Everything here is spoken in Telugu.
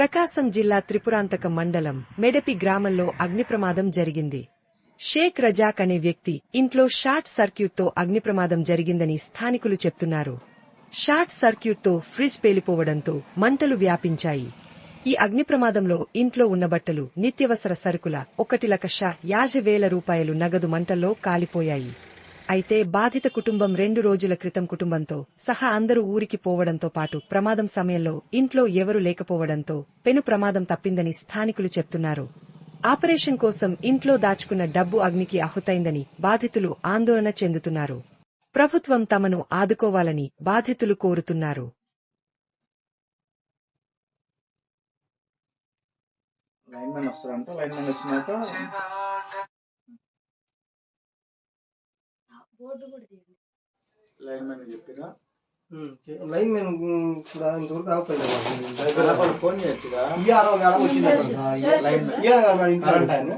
ప్రకాశం జిల్లా త్రిపురాంతక మండలం మెడపి గ్రామంలో అగ్ని ప్రమాదం జరిగింది. షేక్ రజాక్ అనే వ్యక్తి ఇంట్లో షార్ట్ సర్క్యూట్తో అగ్ని ప్రమాదం జరిగిందని స్థానికులు చెప్తున్నారు. షార్ట్ సర్క్యూట్తో ఫ్రిజ్ పేలిపోవడంతో మంటలు వ్యాపించాయి. ఈ అగ్ని ప్రమాదంలో ఇంట్లో ఉన్న బట్టలు నిత్యవసర సరుకుల ఒకటి లక్ష యాభై వేల రూపాయలు నగదు మంటల్లో కాలిపోయాయి. అయితే బాధిత కుటుంబం రెండు రోజుల క్రితం కుటుంబంతో సహా అందరూ ఊరికి పోవడంతో పాటు ప్రమాదం సమయంలో ఇంట్లో ఎవరూ లేకపోవడంతో పెను ప్రమాదం తప్పిందని స్థానికులు చెప్తున్నారు. ఆపరేషన్ కోసం ఇంట్లో దాచుకున్న డబ్బు అగ్నికి అహుతైందని బాధితులు ఆందోళన చెందుతున్నారు. ప్రభుత్వం తమను ఆదుకోవాలని బాధితులు కోరుతున్నారు. లైన్ మ్యాన్ వస్తారంట లైన్ మ్యాన్ వచ్చినాక లైన్ మ్యాన్ చెప్పిన లైన్ మేము కూడా ఇంతవరకు ఆగిపోయింది ఫోన్ చేయొచ్చుగా? ఇయ్యారో మేడం వచ్చింది ఇయ్యారో మేడం కరెంట్